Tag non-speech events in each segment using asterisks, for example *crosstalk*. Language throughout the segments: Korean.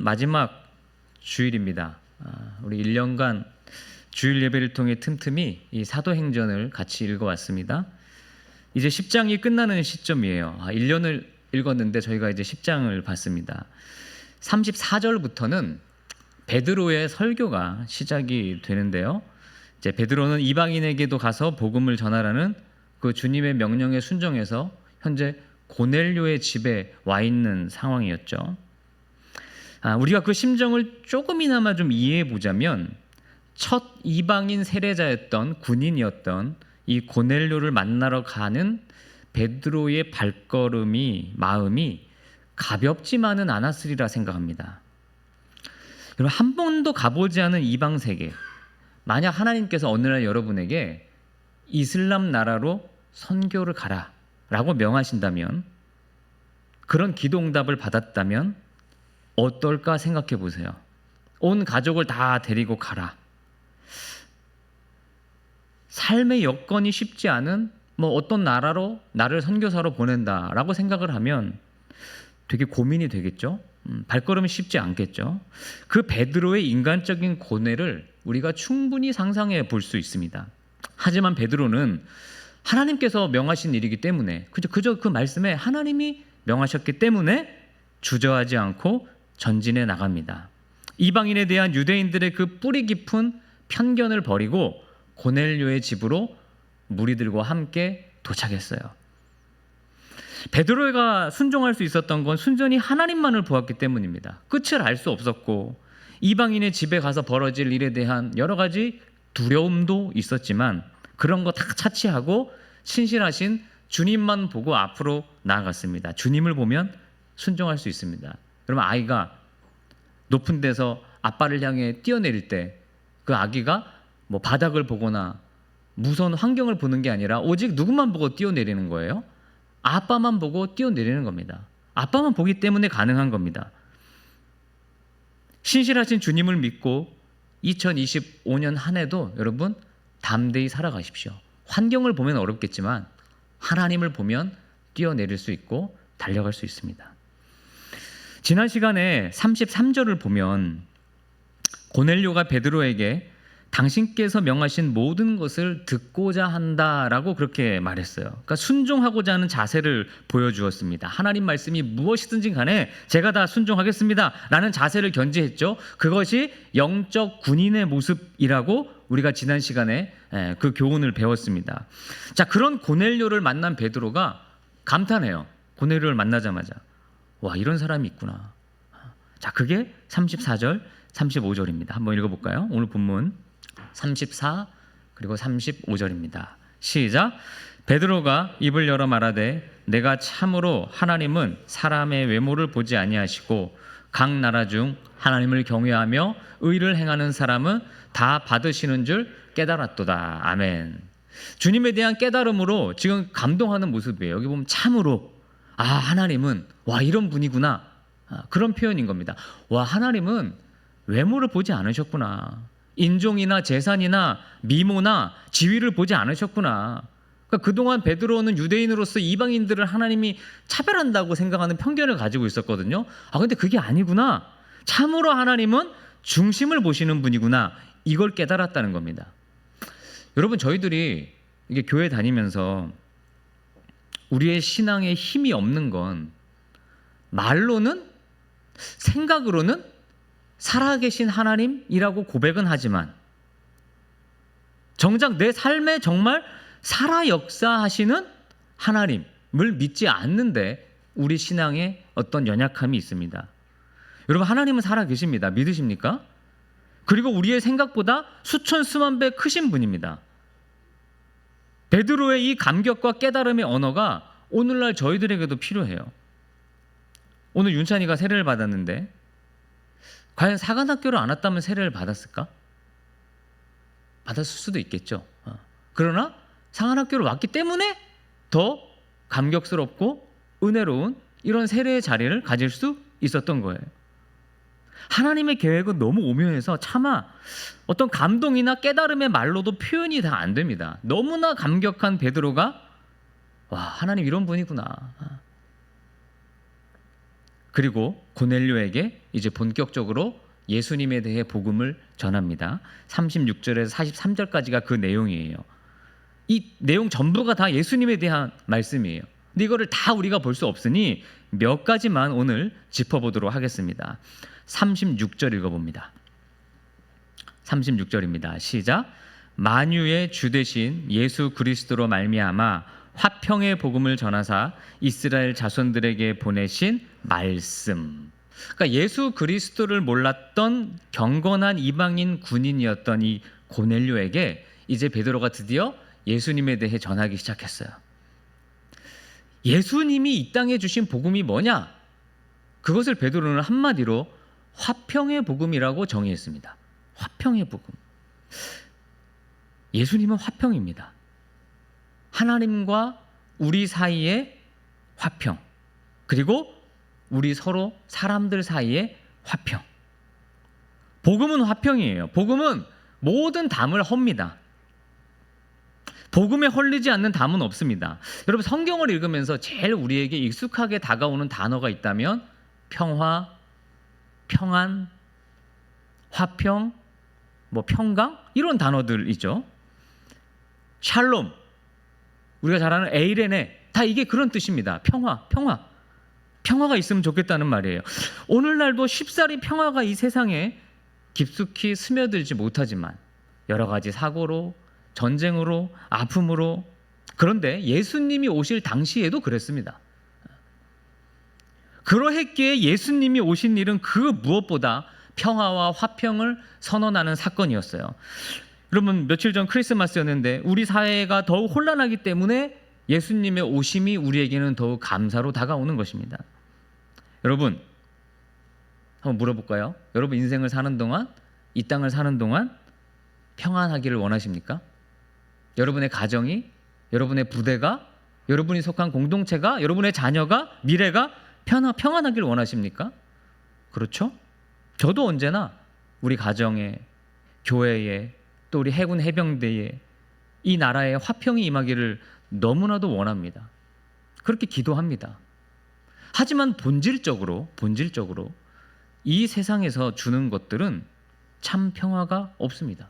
1년 마지막 주일입니다. 아, 우리 1년간 주일 예배를 통해 틈틈이 이 사도행전을 같이 읽어왔습니다. 이제 10장이 끝나는 시점이에요. 아, 1년을 읽었는데 저희가 이제 10장을 봤습니다. 34절부터는 베드로의 설교가 시작이 되는데요. 이제 베드로는 이방인에게도 가서 복음을 전하라는 그 주님의 명령에 순종해서 현재 고넬료의 집에 와 있는 상황이었죠. 아, 우리가 그 심정을 조금이나마 좀 이해해 보자면 첫 이방인 세례자였던 군인이었던 이 고넬료를 만나러 가는 베드로의 발걸음이 마음이 가볍지만은 않았으리라 생각합니다. 여러분 한 번도 가보지 않은 이방 세계 만약 하나님께서 어느 날 여러분에게 이슬람 나라로 선교를 가라라고 명하신다면 그런 기도 응답을 받았다면 어떨까 생각해 보세요. 온 가족을 다 데리고 가라. 삶의 여건이 쉽지 않은 뭐 어떤 나라로 나를 선교사로 보낸다라고 생각을 하면 되게 고민이 되겠죠. 음, 발걸음이 쉽지 않겠죠. 그 베드로의 인간적인 고뇌를 우리가 충분히 상상해 볼 수 있습니다. 하지만 베드로는 하나님께서 명하신 일이기 때문에 그저 그저 그 말씀에 하나님이 명하셨기 때문에 주저하지 않고 전진해 나갑니다. 이방인에 대한 유대인들의 그 뿌리 깊은 편견을 버리고 고넬료의 집으로 무리들과 함께 도착했어요. 베드로가 순종할 수 있었던 건 순전히 하나님만을 보았기 때문입니다. 끝을 알 수 없었고 이방인의 집에 가서 벌어질 일에 대한 여러 가지 두려움도 있었지만 그런 거 다 차치하고 신실하신 주님만 보고 앞으로 나아갔습니다. 주님을 보면 순종할 수 있습니다. 그러면 아이가 높은 데서 아빠를 향해 뛰어내릴 때 그 아기가 뭐 바닥을 보거나 무서운 환경을 보는 게 아니라 오직 누구만 보고 뛰어내리는 거예요? 아빠만 보고 뛰어내리는 겁니다. 아빠만 보기 때문에 가능한 겁니다. 신실하신 주님을 믿고 2025년 한 해도 여러분 담대히 살아가십시오. 환경을 보면 어렵겠지만 하나님을 보면 뛰어내릴 수 있고 달려갈 수 있습니다. 지난 시간에 33절을 보면 고넬료가 베드로에게 당신께서 명하신 모든 것을 듣고자 한다라고 그렇게 말했어요. 그러니까 순종하고자 하는 자세를 보여주었습니다. 하나님 말씀이 무엇이든지 간에 제가 다 순종하겠습니다라는 자세를 견지했죠. 그것이 영적 군인의 모습이라고 우리가 지난 시간에 그 교훈을 배웠습니다. 자, 그런 고넬료를 만난 베드로가 감탄해요. 고넬료를 만나자마자 와, 이런 사람이 있구나. 자, 그게 34절, 35절입니다. 한번 읽어 볼까요? 오늘 본문 34 그리고 35절입니다. 시작. 베드로가 입을 열어 말하되 내가 참으로 하나님은 사람의 외모를 보지 아니하시고 각 나라 중 하나님을 경외하며 의를 행하는 사람은 다 받으시는 줄 깨달았도다. 아멘. 주님에 대한 깨달음으로 지금 감동하는 모습이에요. 여기 보면 참으로 아 하나님은 와 이런 분이구나 아, 그런 표현인 겁니다. 와 하나님은 외모를 보지 않으셨구나. 인종이나 재산이나 미모나 지위를 보지 않으셨구나. 그러니까 그동안 베드로는 유대인으로서 이방인들을 하나님이 차별한다고 생각하는 편견을 가지고 있었거든요. 아 근데 그게 아니구나. 참으로 하나님은 중심을 보시는 분이구나. 이걸 깨달았다는 겁니다. 여러분 저희들이 이게 교회 다니면서 우리의 신앙에 힘이 없는 건 말로는 생각으로는 살아계신 하나님이라고 고백은 하지만 정작 내 삶에 정말 살아 역사하시는 하나님을 믿지 않는데 우리 신앙에 어떤 연약함이 있습니다. 여러분 하나님은 살아 계십니다. 믿으십니까? 그리고 우리의 생각보다 수천 수만 배 크신 분입니다. 베드로의 이 감격과 깨달음의 언어가 오늘날 저희들에게도 필요해요. 오늘 윤찬이가 세례를 받았는데 과연 사관학교를 안 왔다면 세례를 받았을까? 받았을 수도 있겠죠. 어. 그러나 상한학교를 왔기 때문에 더 감격스럽고 은혜로운 이런 세례의 자리를 가질 수 있었던 거예요. 하나님의 계획은 너무 오묘해서 차마 어떤 감동이나 깨달음의 말로도 표현이 다 안 됩니다. 너무나 감격한 베드로가 와 하나님 이런 분이구나. 그리고 고넬료에게 이제 본격적으로 예수님에 대해 복음을 전합니다. 36절에서 43절까지가 그 내용이에요. 이 내용 전부가 다 예수님에 대한 말씀이에요. 근데 이거를 다 우리가 볼 수 없으니 몇 가지만 오늘 짚어보도록 하겠습니다. 36절 읽어봅니다. 36절입니다. 시작. 만유의 주 대신 예수 그리스도로 말미암아 화평의 복음을 전하사 이스라엘 자손들에게 보내신 말씀. 그러니까 예수 그리스도를 몰랐던 경건한 이방인 군인이었던 이 고넬료에게 이제 베드로가 드디어 예수님에 대해 전하기 시작했어요. 예수님이 이 땅에 주신 복음이 뭐냐? 그것을 베드로는 한마디로 화평의 복음이라고 정의했습니다. 화평의 복음. 예수님은 화평입니다. 하나님과 우리 사이의 화평. 그리고 우리 서로 사람들 사이의 화평. 복음은 화평이에요. 복음은 모든 담을 헙니다. 복음에 헐리지 않는 담은 없습니다. 여러분 성경을 읽으면서 제일 우리에게 익숙하게 다가오는 단어가 있다면 평화, 평안, 화평, 뭐 평강 이런 단어들이죠. 샬롬 우리가 잘 아는 에이레네 다 이게 그런 뜻입니다. 평화, 평화. 평화가 있으면 좋겠다는 말이에요. 오늘날도 쉽사리 평화가 이 세상에 깊숙이 스며들지 못하지만 여러 가지 사고로 전쟁으로 아픔으로 그런데 예수님이 오실 당시에도 그랬습니다. 그러했기에 예수님이 오신 일은 그 무엇보다 평화와 화평을 선언하는 사건이었어요. 여러분 며칠 전 크리스마스였는데 우리 사회가 더욱 혼란하기 때문에 예수님의 오심이 우리에게는 더욱 감사로 다가오는 것입니다. 여러분 한번 물어볼까요? 여러분 인생을 사는 동안 이 땅을 사는 동안 평안하기를 원하십니까? 여러분의 가정이 여러분의 부대가 여러분이 속한 공동체가 여러분의 자녀가 미래가 평안, 평안하기를 원하십니까? 그렇죠? 저도 언제나 우리 가정에 교회에 또 우리 해군 해병대에 이 나라에 화평이 임하기를 너무나도 원합니다. 그렇게 기도합니다. 하지만 본질적으로 본질적으로 이 세상에서 주는 것들은 참 평화가 없습니다.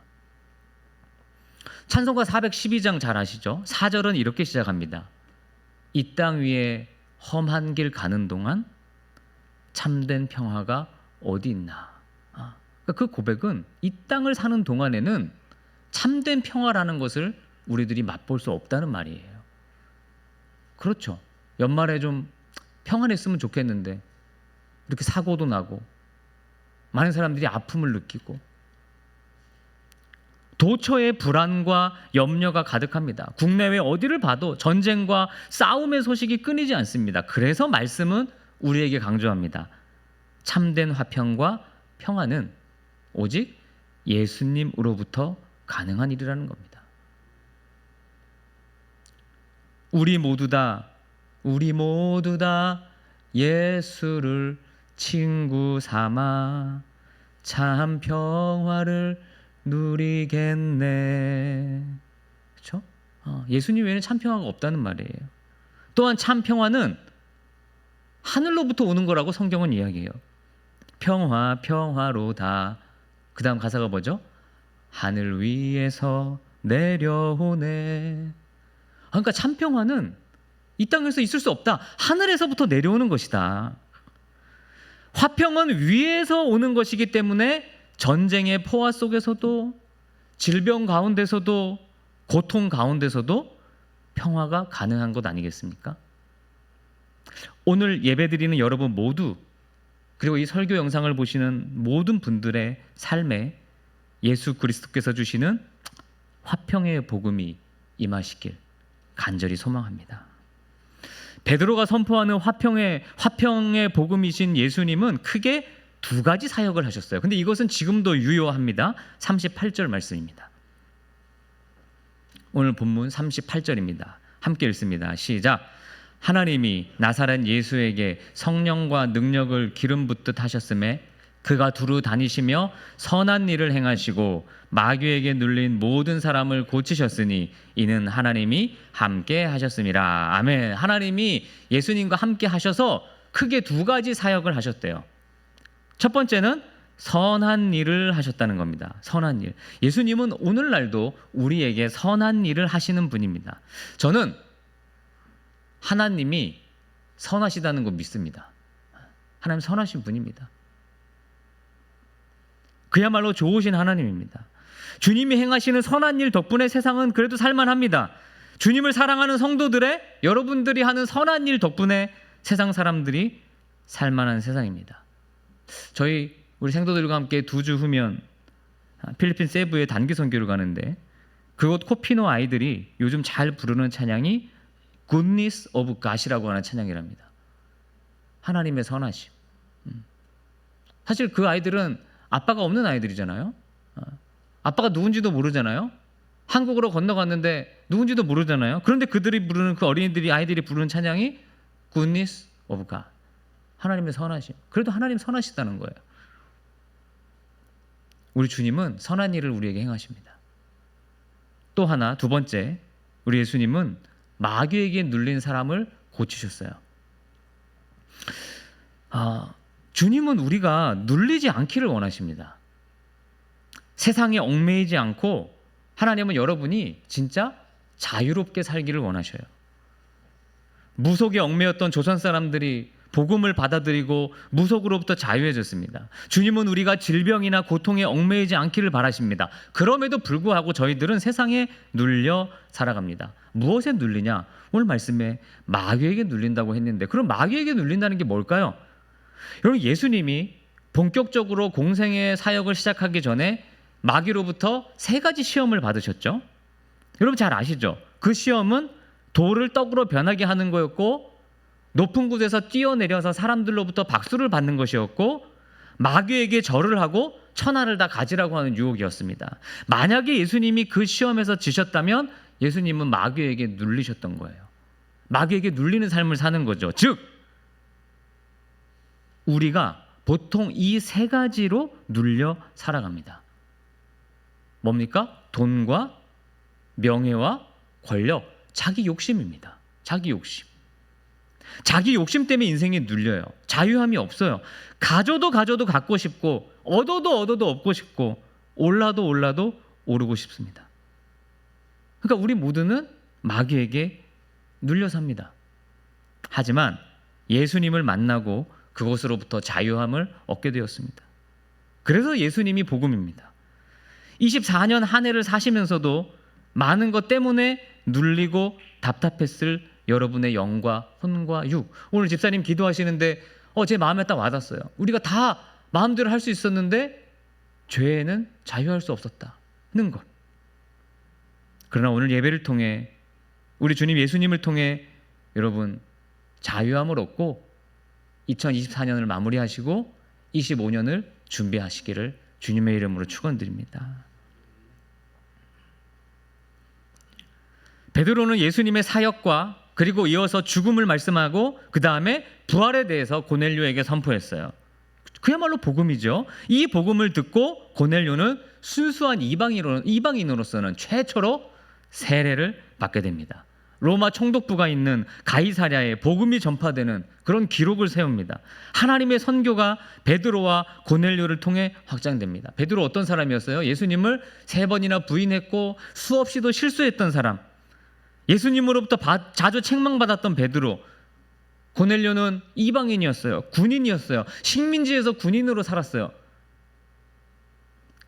찬송가 412장 잘 아시죠? 4절은 이렇게 시작합니다. 이 땅 위에 험한 길 가는 동안 참된 평화가 어디 있나? 아, 그러니까 그 고백은 이 땅을 사는 동안에는 참된 평화라는 것을 우리들이 맛볼 수 없다는 말이에요. 그렇죠. 연말에 좀 평안했으면 좋겠는데 이렇게 사고도 나고 많은 사람들이 아픔을 느끼고 도처에 불안과 염려가 가득합니다. 국내외 어디를 봐도 전쟁과 싸움의 소식이 끊이지 않습니다. 그래서 말씀은 우리에게 강조합니다. 참된 화평과 평안은 오직 예수님으로부터 가능한 일이라는 겁니다. 우리 모두 다 우리 모두 다 예수를 친구 삼아 참 평화를 누리겠네. 그렇죠? 어, 예수님 외에는 참 평화가 없다는 말이에요. 또한 참 평화는 하늘로부터 오는 거라고 성경은 이야기해요. 평화 평화로다. 그 다음 가사가 뭐죠? 하늘 위에서 내려오네. 그러니까 참 평화는 이 땅에서 있을 수 없다. 하늘에서부터 내려오는 것이다. 화평은 위에서 오는 것이기 때문에 전쟁의 포화 속에서도 질병 가운데서도 고통 가운데서도 평화가 가능한 것 아니겠습니까? 오늘 예배드리는 여러분 모두 그리고 이 설교 영상을 보시는 모든 분들의 삶에 예수 그리스도께서 주시는 화평의 복음이 임하시길 간절히 소망합니다. 베드로가 선포하는 화평의 화평의 복음이신 예수님은 크게 두 가지 사역을 하셨어요. 근데 이것은 지금도 유효합니다. 38절 말씀입니다. 오늘 본문 38절입니다. 함께 읽습니다. 시작. 하나님이 나사렛 예수에게 성령과 능력을 기름 붓듯 하셨음에 그가 두루 다니시며 선한 일을 행하시고 마귀에게 눌린 모든 사람을 고치셨으니 이는 하나님이 함께 하셨습니다. 아멘. 하나님이 예수님과 함께 하셔서 크게 두 가지 사역을 하셨대요. 첫 번째는 선한 일을 하셨다는 겁니다. 선한 일. 예수님은 오늘날도 우리에게 선한 일을 하시는 분입니다. 저는 하나님이 선하시다는 거 믿습니다. 하나님 선하신 분입니다. 그야말로 좋으신 하나님입니다. 주님이 행하시는 선한 일 덕분에 세상은 그래도 살만합니다. 주님을 사랑하는 성도들의 여러분들이 하는 선한 일 덕분에 세상 사람들이 살만한 세상입니다. 저희 우리 생도들과 함께 두 주 후면 필리핀 세부에 단기 선교를 가는데 그곳 코피노 아이들이 요즘 잘 부르는 찬양이 Goodness of God이라고 하는 찬양이랍니다. 하나님의 선하심. 음. 사실 그 아이들은 아빠가 없는 아이들이잖아요. 어. 아빠가 누군지도 모르잖아요. 한국으로 건너갔는데 누군지도 모르잖아요. 그런데 그들이 부르는 그 어린이들이 아이들이 부르는 찬양이 Goodness of God. 하나님의 선하심. 그래도 하나님 선하시다는 거예요. 우리 주님은 선한 일을 우리에게 행하십니다. 또 하나 두 번째 우리 예수님은 마귀에게 눌린 사람을 고치셨어요. 아, 주님은 우리가 눌리지 않기를 원하십니다. 세상에 얽매이지 않고 하나님은 여러분이 진짜 자유롭게 살기를 원하셔요. 무속에 얽매였던 조선 사람들이 복음을 받아들이고 무속으로부터 자유해졌습니다. 주님은 우리가 질병이나 고통에 얽매이지 않기를 바라십니다. 그럼에도 불구하고 저희들은 세상에 눌려 살아갑니다. 무엇에 눌리냐? 오늘 말씀에 마귀에게 눌린다고 했는데 그럼 마귀에게 눌린다는 게 뭘까요? 여러분 예수님이 본격적으로 공생의 사역을 시작하기 전에 마귀로부터 세 가지 시험을 받으셨죠. 여러분 잘 아시죠? 그 시험은 돌을 떡으로 변하게 하는 거였고 높은 곳에서 뛰어내려서 사람들로부터 박수를 받는 것이었고 마귀에게 절을 하고 천하를 다 가지라고 하는 유혹이었습니다. 만약에 예수님이 그 시험에서 지셨다면 예수님은 마귀에게 눌리셨던 거예요. 마귀에게 눌리는 삶을 사는 거죠. 즉 우리가 보통 이 세 가지로 눌려 살아갑니다. 뭡니까? 돈과 명예와 권력, 자기 욕심입니다. 자기 욕심. 자기 욕심 때문에 인생이 눌려요. 자유함이 없어요. 가져도 가져도 갖고 싶고 얻어도 얻어도 얻고 싶고 올라도 올라도 오르고 싶습니다. 그러니까 우리 모두는 마귀에게 눌려 삽니다. 하지만 예수님을 만나고 그것으로부터 자유함을 얻게 되었습니다. 그래서 예수님이 복음입니다. 24년 한 해를 사시면서도 많은 것 때문에 눌리고 답답했을 여러분의 영과 혼과 육. 오늘 집사님 기도하시는데 어, 제 마음에 딱 와닿았어요. 우리가 다 마음대로 할 수 있었는데 죄에는 자유할 수 없었다는 것. 그러나 오늘 예배를 통해 우리 주님 예수님을 통해 여러분 자유함을 얻고 2024년을 마무리하시고 25년을 준비하시기를 주님의 이름으로 축원드립니다. 베드로는 예수님의 사역과 그리고 이어서 죽음을 말씀하고 그 다음에 부활에 대해서 고넬료에게 선포했어요. 그야말로 복음이죠. 이 복음을 듣고 고넬료는 순수한 이방인으로, 이방인으로서는 최초로 세례를 받게 됩니다. 로마 총독부가 있는 가이사랴에 복음이 전파되는 그런 기록을 세웁니다. 하나님의 선교가 베드로와 고넬료를 통해 확장됩니다. 베드로 어떤 사람이었어요? 예수님을 세 번이나 부인했고 수없이도 실수했던 사람. 예수님으로부터 바, 자주 책망받았던 베드로. 고넬료는 이방인이었어요. 군인이었어요. 식민지에서 군인으로 살았어요.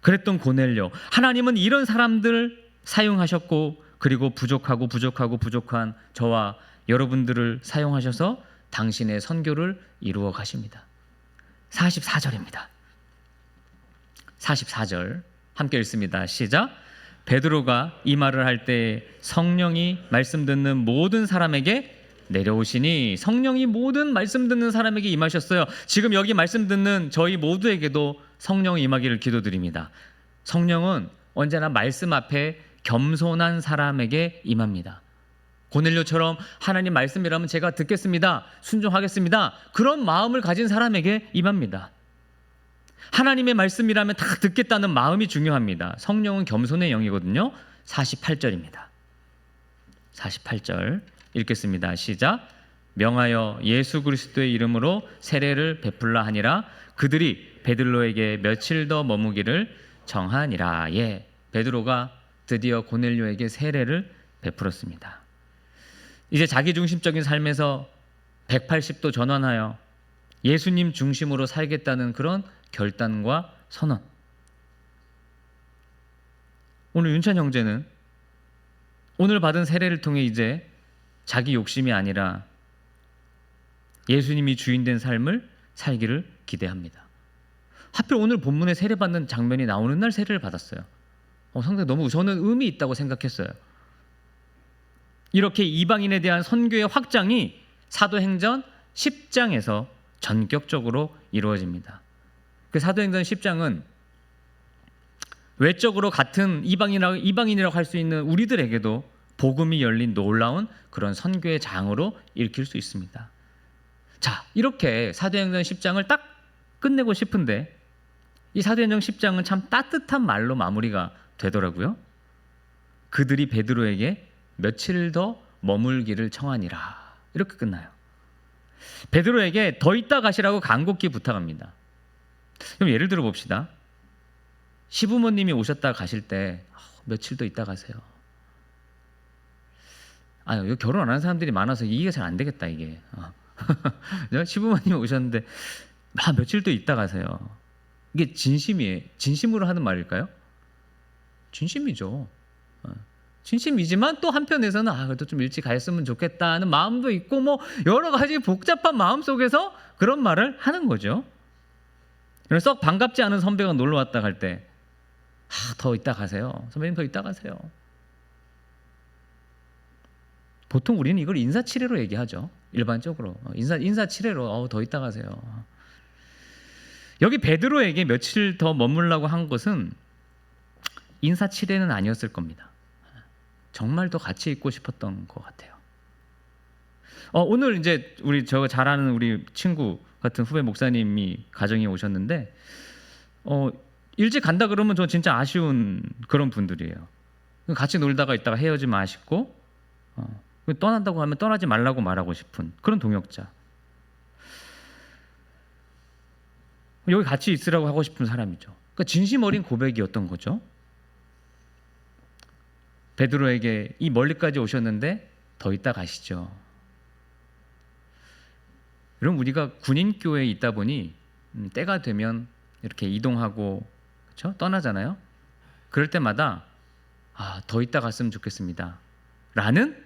그랬던 고넬료. 하나님은 이런 사람들 사용하셨고 그리고 부족하고 부족하고 부족한 저와 여러분들을 사용하셔서 당신의 선교를 이루어 가십니다. 44절입니다. 44절 함께 읽습니다. 시작. 베드로가 이 말을 할 때 성령이 말씀 듣는 모든 사람에게 내려오시니 성령이 모든 말씀 듣는 사람에게 임하셨어요. 지금 여기 말씀 듣는 저희 모두에게도 성령이 임하기를 기도드립니다. 성령은 언제나 말씀 앞에 겸손한 사람에게 임합니다. 고넬료처럼 하나님 말씀이라면 제가 듣겠습니다. 순종하겠습니다. 그런 마음을 가진 사람에게 임합니다. 하나님의 말씀이라면 다 듣겠다는 마음이 중요합니다. 성령은 겸손의 영이거든요. 48절입니다. 48절 읽겠습니다. 시작. 명하여 예수 그리스도의 이름으로 세례를 베풀라 하니라 그들이 베드로에게 며칠 더 머무기를 정하니라 예 베드로가 드디어 고넬료에게 세례를 베풀었습니다. 이제 자기 중심적인 삶에서 180도 전환하여 예수님 중심으로 살겠다는 그런 결단과 선언. 오늘 윤찬 형제는 오늘 받은 세례를 통해 이제 자기 욕심이 아니라 예수님이 주인된 삶을 살기를 기대합니다. 하필 오늘 본문에 세례 받는 장면이 나오는 날 세례를 받았어요. 어, 상당히 너무 저는 의미 있다고 생각했어요. 이렇게 이방인에 대한 선교의 확장이 사도행전 10장에서 전격적으로 이루어집니다. 그 사도행전 10장은 외적으로 같은 이방인이라고, 이방인이라고 할 수 있는 우리들에게도 복음이 열린 놀라운 그런 선교의 장으로 읽힐 수 있습니다. 자, 이렇게 사도행전 10장을 딱 끝내고 싶은데 이 사도행전 10장은 참 따뜻한 말로 마무리가 되더라고요. 그들이 베드로에게 며칠 더 머물기를 청하니라. 이렇게 끝나요. 베드로에게 더 있다 가시라고 간곡히 부탁합니다. 그럼 예를 들어 봅시다. 시부모님이 오셨다 가실 때 아, 며칠 더 있다 가세요. 아, 여기 결혼 안 한 사람들이 많아서 이해가 잘 안 되겠다 이게. 어. *laughs* 시부모님이 오셨는데 아, 며칠 더 있다 가세요. 이게 진심이에요. 진심으로 하는 말일까요? 진심이죠. 어. 진심이지만 또 한편에서는 아 그래도 좀 일찍 갔으면 좋겠다는 마음도 있고 뭐 여러 가지 복잡한 마음 속에서 그런 말을 하는 거죠. 그래서 썩 반갑지 않은 선배가 놀러 왔다 갈 때, 아, 더 있다 가세요. 선배님 더 있다 가세요. 보통 우리는 이걸 인사치레로 얘기하죠. 일반적으로 어, 인사 인사치레로 어, 더 있다 가세요. 여기 베드로에게 며칠 더 머물라고 한 것은 인사치레는 아니었을 겁니다. 정말 더 같이 있고 싶었던 것 같아요. 어, 오늘 이제 우리 저 잘 아는 우리 친구 같은 후배 목사님이 가정에 오셨는데 어, 일찍 간다 그러면 저 진짜 아쉬운 그런 분들이에요. 같이 놀다가 있다가 헤어지면 아쉽고 어, 떠난다고 하면 떠나지 말라고 말하고 싶은 그런 동역자. 여기 같이 있으라고 하고 싶은 사람이죠. 그러니까 진심 어린 고백이었던 거죠. 베드로에게 이 멀리까지 오셨는데 더 있다 가시죠. 그럼 우리가 군인 교회에 있다 보니 음, 때가 되면 이렇게 이동하고 그렇죠? 떠나잖아요. 그럴 때마다 아, 더 있다 갔으면 좋겠습니다. 라는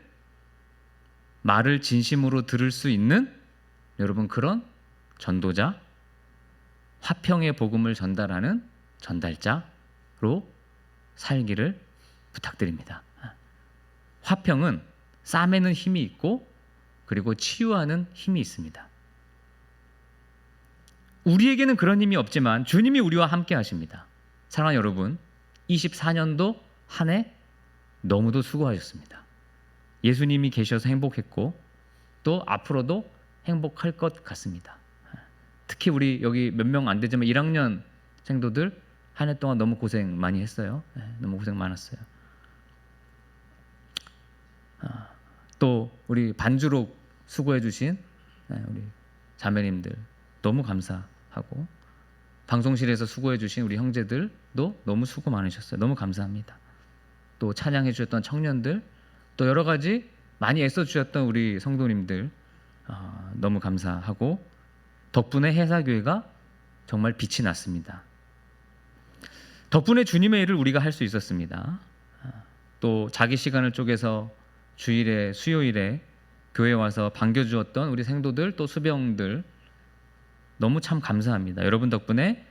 말을 진심으로 들을 수 있는 여러분 그런 전도자 화평의 복음을 전달하는 전달자로 살기를 부탁드립니다. 화평은 싸매는 힘이 있고 그리고 치유하는 힘이 있습니다. 우리에게는 그런 힘이 없지만 주님이 우리와 함께 하십니다. 사랑하는 여러분, 24년도 한 해 너무도 수고하셨습니다. 예수님이 계셔서 행복했고 또 앞으로도 행복할 것 같습니다. 특히 우리 여기 몇 명 안 되지만 1학년 생도들 한 해 동안 너무 고생 많이 했어요. 네, 너무 고생 많았어요. 아, 또 우리 반주로 수고해 주신 네, 우리 자매님들 너무 감사하고 방송실에서 수고해 주신 우리 형제들도 너무 수고 많으셨어요. 너무 감사합니다. 또 찬양해 주셨던 청년들 또 여러 가지 많이 애써 주셨던 우리 성도님들 어, 너무 감사하고 덕분에 해사교회가 정말 빛이 났습니다. 덕분에 주님의 일을 우리가 할 수 있었습니다. 또 자기 시간을 쪼개서 주일에 수요일에 교회 와서 반겨주었던 우리 생도들 또 수병들 너무 참 감사합니다. 여러분 덕분에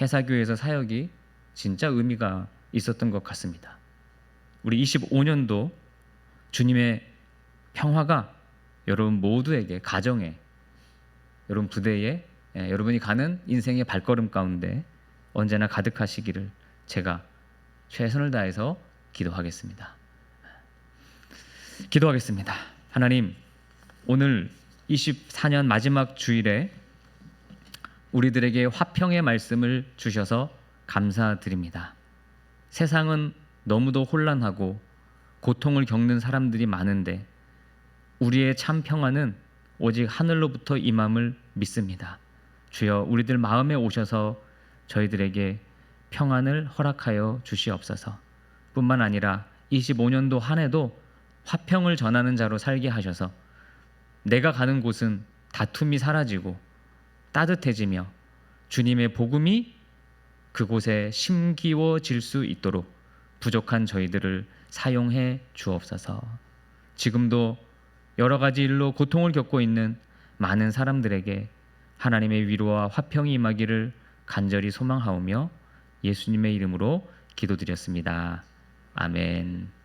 해사교회에서 사역이 진짜 의미가 있었던 것 같습니다. 우리 25년도 주님의 평화가 여러분 모두에게 가정에 여러분 부대에 예, 여러분이 가는 인생의 발걸음 가운데 언제나 가득하시기를 제가 최선을 다해서 기도하겠습니다. 기도하겠습니다. 하나님, 오늘 24년 마지막 주일에 우리들에게 화평의 말씀을 주셔서 감사드립니다. 세상은 너무도 혼란하고 고통을 겪는 사람들이 많은데 우리의 참 평화는 오직 하늘로부터 임함을 믿습니다. 주여 우리들 마음에 오셔서 저희들에게 평안을 허락하여 주시옵소서. 뿐만 아니라 25년도 한 해도 화평을 전하는 자로 살게 하셔서 내가 가는 곳은 다툼이 사라지고 따뜻해지며 주님의 복음이 그곳에 심기워질 수 있도록 부족한 저희들을 사용해 주옵소서. 지금도 여러 가지 일로 고통을 겪고 있는 많은 사람들에게 하나님의 위로와 화평이 임하기를 간절히 소망하오며 예수님의 이름으로 기도드렸습니다. 아멘.